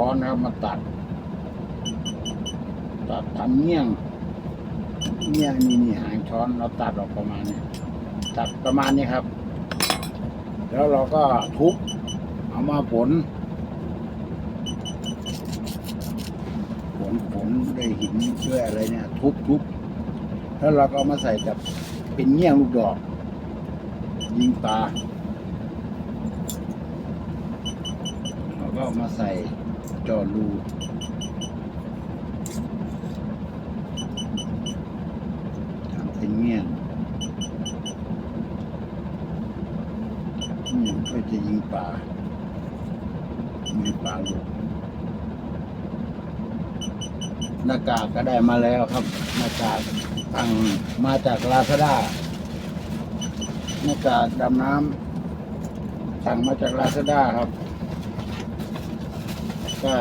ช้อนนะครับมาตัด ตัดทำเงี้ยงเงี้ยงนี่นี่หางช้อนเราตัดออกประมาณนี้ตัดประมาณนี้ครับ แล้วเราก็ทุบเอามาผลผลผลด้วยหินด้วยอะไรเนี่ย ทุบทุบแล้วเราก็เอามาใส่กับเป็นเงี้ยงลูกดอก ยิงปลาเราก็เอามาใส่ จอรูทำเป็นเงี้ยงนี่เพื่อจะยิงปลามีปลาลูกหน้ากากก็ได้มาแล้วครับ หน้ากากตั้งมาจากลาซาด้าหน้ากากดำน้ำสั่งมาจากลาซาด้าครับ ได้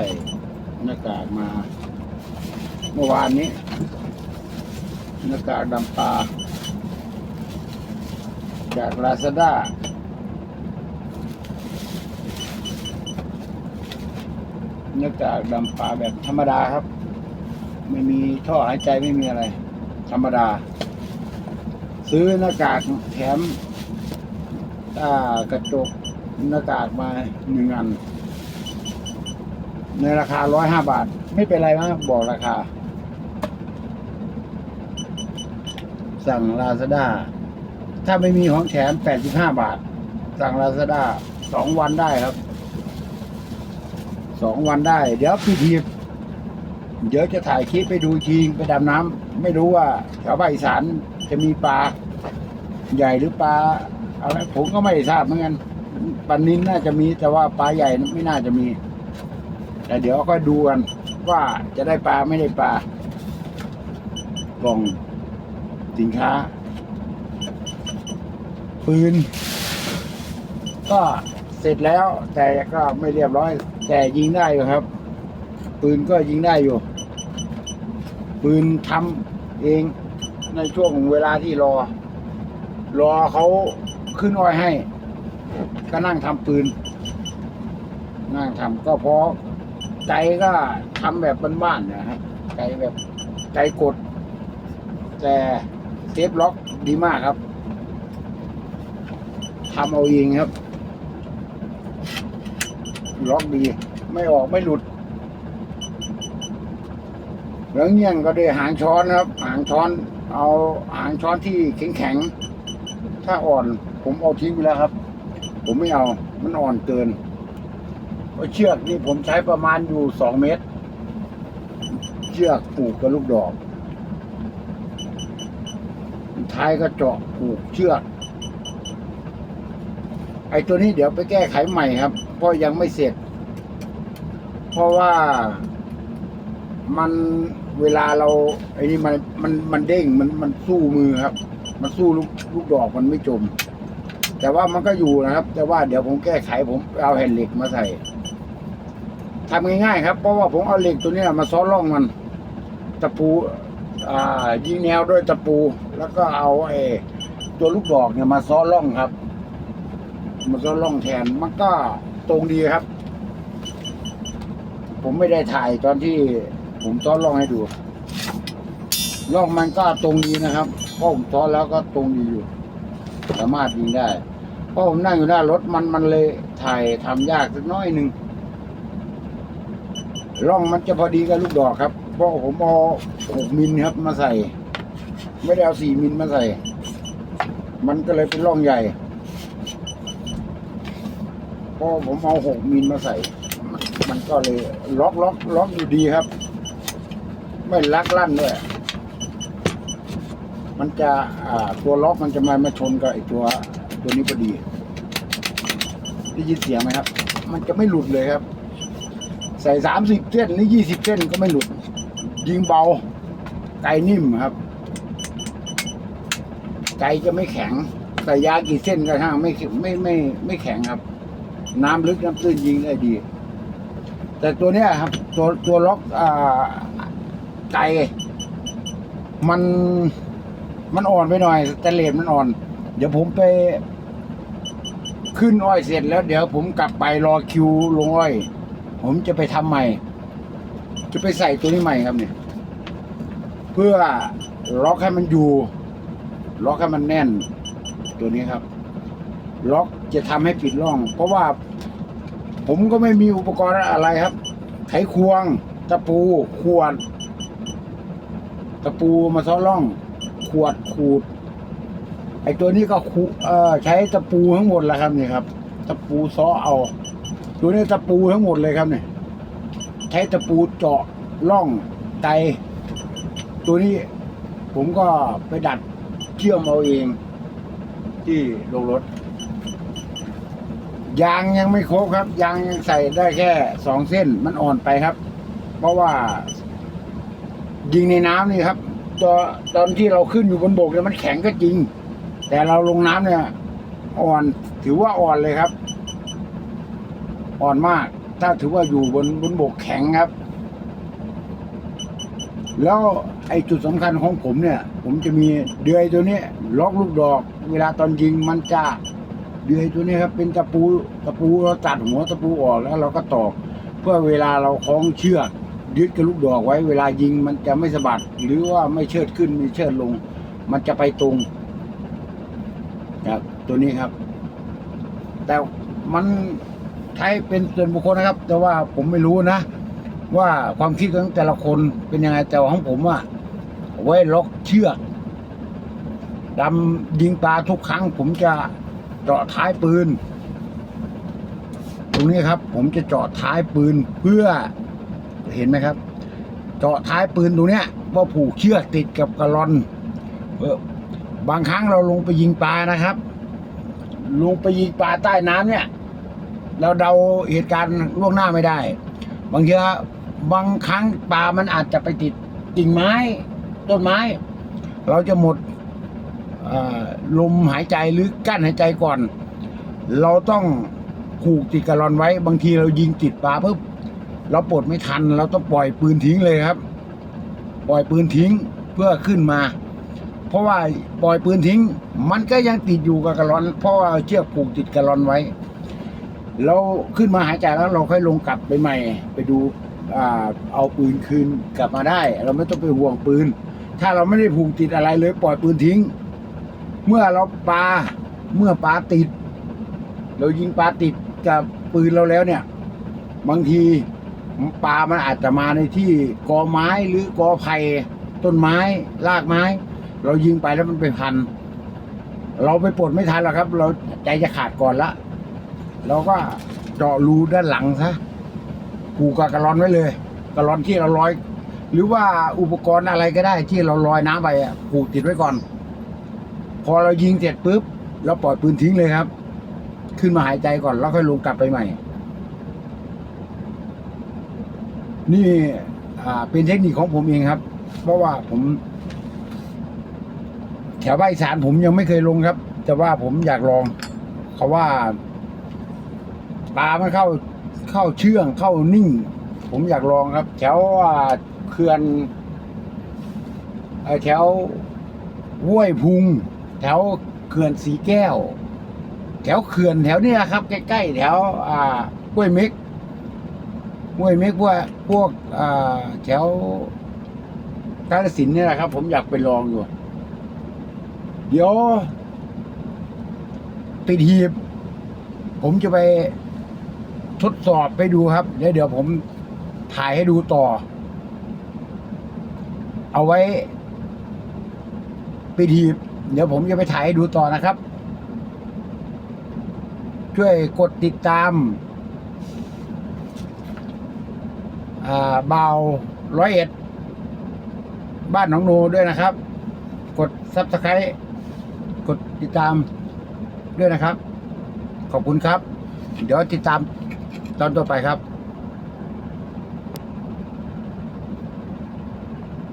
หน้ากากมา เมื่อวานนี้หน้ากากดำปลาจากลาซาด้าหน้ากากดำปลาแบบธรรมดาครับ ไม่มีท่อหายใจไม่มีอะไร ธรรมดา ซื้อหน้ากากแถมอ่ากระจกหน้ากากมาหนึ่งอัน ในราคาร้อยห้าบาท ไม่เป็นไรมั้งบอกราคา สั่งลาซาด้าถ้าไม่มีของแถมแปดสิบห้าบาท สั่งลาซาด้าสองวันได้ครับสองวันได้ เดี๋ยวพี่ทีเดี๋ยวจะถ่ายคลิปไปดูจริงไปดำน้ำไม่รู้ว่าแถวภาคอีสานจะมีปลาใหญ่หรือปลาอะไรผมก็ไม่ทราบเหมือนกันปลานินน่าจะมีแต่ว่าปลาใหญ่ไม่น่าจะมี แต่เดี๋ยวก็ดูกันว่าจะได้ปลาไม่ได้ปลากล่องสินค้า ปืน ก็เสร็จแล้ว แต่ก็ไม่เรียบร้อย แต่ยิงได้อยู่ครับ ปืนก็ยิงได้อยู่ ปืนทำเองในช่วงเวลาที่รอ รอเขาขึ้นอ้อยให้ ก็นั่งทำปืน นั่งทำก็เพราะใจก็ทำแบบบ้านๆนะฮะใจแบบใจกด แต่เซฟล็อกดีมากครับทำเอาเองครับ ล็อกดี ไม่ออกไม่หลุด แล้วเงี้ยงก็ด้วยหางช้อนครับ หางช้อน เอาหางช้อนที่แข็งๆ ถ้าอ่อน ผมเอาทิ้งไปแล้วครับ ผมไม่เอา มันอ่อนเกิน เชือกนี่ผมใช้ประมาณอยู่สองเมตร เชือกผูกกับลูกดอก ท้ายก็เจาะผูกเชือก ไอ้ตัวนี้เดี๋ยวไปแก้ไขใหม่ครับ เพราะยังไม่เสร็จ เพราะว่ามันเวลาเราไอ้นี่มันมันมันเด้งมันมันสู้มือครับ มันสู้ลูกลูกดอกมันไม่จม แต่ว่ามันก็อยู่นะครับ แต่ว่าเดี๋ยวผมแก้ไขผมเอาแผ่นเหล็กมาใส่ ทำง่ายๆครับ เพราะว่าผมเอาเหล็กตัวนี้มาซ้อนร่องมัน ตะปูอ่ายิงแนวด้วยตะปู แล้วก็เอาไอ้ตัวลูกดอกเนี่ยมาซ้อนร่องครับ มาซ้อนร่องแทนมันก็ตรงดีครับ ผมไม่ได้ถ่ายตอนที่ผมซ้อนร่องให้ดูร่องมันก็ตรงดีนะครับเพราะผมซ้อนแล้วก็ตรงดีอยู่ สามารถยิงได้เพราะผมนั่งอยู่หน้ารถมันมันเลยถ่ายทำยากสักน้อยหนึ่ง ร่องมันจะพอดีกับลูกดอกครับ เพราะผมเอาหกมิลครับมาใส่ ไม่ได้เอาสี่มิลมาใส่ มันก็เลยเป็นร่องใหญ่เพราะผมเอาหกมิลมาใส่ มันก็เลยล็อกล็อกล็อกอยู่ดีครับ ไม่ลักลั่นด้วยมันจะตัวล็อกมันจะมามาชนกับไอตัวตัวนี้พอดีได้ยินเสียงไหมครับ มันจะไม่หลุดเลยครับ ใส่สามสิบเส้นหรือยี่สิบเส้นก็ไม่หลุด ยิงเบา ไกนิ่มครับ ไกจะไม่แข็ง ใส่ยากี่เส้นก็ช่างไม่ไม่ไม่ไม่แข็งครับ น้ำลึกน้ำตื้นยิงได้ดี แต่ตัวเนี้ยครับ ตัวตัวล็อกอ่าไกมันมันอ่อนไปหน่อยแต่เลนมันอ่อน เดี๋ยวผมไปขึ้นอ้อยเสร็จแล้วเดี๋ยวผมกลับไปรอคิวลงอ้อย ผมจะไปทำใหม่ จะไปใส่ตัวนี้ใหม่ครับเนี่ย เพื่อล็อกให้มันอยู่ ล็อกให้มันแน่น ตัวนี้ครับ ล็อกจะทำให้ปิดร่อง เพราะว่าผมก็ไม่มีอุปกรณ์อะไรครับ ไขควง ตะปูขวด ตะปูมาซ้อร่อง ขวดขูด ไอตัวนี้ก็ขูใช้ตะปูทั้งหมดแหละครับเนี่ยครับ ตะปูซ้อเอา ตัวนี้ตะปูทั้งหมดเลยครับเนี่ยใช้ตะปูเจาะร่องไต ตัวนี้ผมก็ไปดัดเชื่อมเอาเอง ที่โรงรถ ยางยังไม่ครบครับ ยางยังใส่ได้แค่สองเส้นมันอ่อนไปครับ เพราะว่า ยิงในน้ำนี่ครับตอนตอนที่เราขึ้นอยู่บนบกเนี่ยมันแข็งก็จริง แต่เราลงน้ำเนี่ย อ่อนถือว่าอ่อนเลยครับ อ่อนมาก ถ้าถือว่าอยู่บนบนบกแข็งครับ แล้วไอ้จุดสำคัญของผมเนี่ย ผมจะมีเดือยตัวนี้ล็อกลูกดอก เวลาตอนยิงมันจะเดือยตัวนี้ครับ เป็นตะปูตะปูเราตัดหัวตะปูออกแล้วเราก็ตอกเพื่อเวลาเราคล้องเชือกยึดกับลูกดอกไว้ เวลายิงมันจะไม่สะบัด หรือว่าไม่เชิดขึ้นไม่เชิดลง มันจะไปตรงครับตัวนี้ครับ แต่มัน ใช้เป็นส่วนบุคคลนะครับ แต่ว่าผมไม่รู้นะ ว่าความคิดของแต่ละคนเป็นยังไงแต่ของผมอะไว้ล็อกเชือกดำยิงปลาทุกครั้ง ผมจะเจาะท้ายปืน ตรงนี้ครับ ผมจะเจาะท้ายปืนเพื่อเห็นไหมครับ เจาะท้ายปืนตรงเนี้ยว่าผูกเชือกติดกับกระลอนบางครั้งเราลงไปยิงปลานะครับ ลงไปยิงปลาใต้น้ำเนี่ย เราเดาเหตุการณ์ล่วงหน้าไม่ได้ บางทีบางครั้งปลามันอาจจะไปติดกิ่งไม้ ต้นไม้ เราจะหมดลมหายใจหรือกั้นหายใจก่อน เราต้องผูกติดกระลอนไว้ บางทีเรายิงติดปลาปุ๊บเราปลดไม่ทัน เราต้องปล่อยปืนทิ้งเลยครับ ปล่อยปืนทิ้งเพื่อขึ้นมา เพราะว่าปล่อยปืนทิ้ง มันก็ยังติดอยู่กับกระลอน เพราะว่าเชือกผูกติดกระลอนไว้ เราขึ้นมาหายใจแล้วเราค่อยลงกลับไปใหม่ ไปดูอเอาปืนคืนกลับมาได้ เราไม่ต้องไปห่วงปืน ถ้าเราไม่ได้ผูกติดอะไรเลยปล่อยปืนทิ้ง เมื่อเราปลาเมื่อปลาติด เรายิงปลาติดกับปืนเราแล้วเนี่ย บางทีปลามันอาจจะมาในที่กอไม้หรือกอไผ่ต้นไม้รากไม้ เรายิงไปแล้วมันไปพัน เราไปปลดไม่ทันหรอกครับ เราใจจะขาดก่อนละ เราก็เจาะรูด้านหลังซะผูกกับกระลอนไว้เลยกระลอนที่เราลอย หรือว่าอุปกรณ์อะไรก็ได้ที่เราลอยน้ำไปอะผูกติดไว้ก่อน พอเรายิงเสร็จปุ๊บเราปล่อยปืนทิ้งเลยครับ ขึ้นมาหายใจก่อนแล้วค่อยลงกลับไปใหม่ นี่อ่าเป็นเทคนิคของผมเองครับ เพราะว่าผม แถวภาคอีสานผมยังไม่เคยลงครับ แต่ว่าผมอยากลอง เขาว่า ปลามันเข้าเข้าเชื่องเข้านิ่ง ผมอยากลองครับ แถวเขื่อนแถวห้วยพุง แถวเขื่อนสีแก้ว แถวเขื่อนแถวนี้ยครับ ใกล้ๆแถวอ่าห้วยเม็กห้วยเม็กพวกพวกอ่าแถวกาฬสินเนี่ยนะครับ ผมอยากไปลองอยู่เดี๋ยวปิดหีบ ผมจะไป ทดสอบไปดูครับ เดี๋ยวเดี๋ยวผมถ่ายให้ดูต่อ เอาไว้ปิดหีเดี๋ยวผมจะไปถ่ายให้ดูต่อนะครับ ช่วยกดติดตามอ่าเบาร้อยเอ็ด บ้านหนองโนด้วยนะครับ กดซับสไครต์กดติดตามด้วยนะครับ ขอบคุณครับ เดี๋ยวติดตาม ตอนต่อไปครับ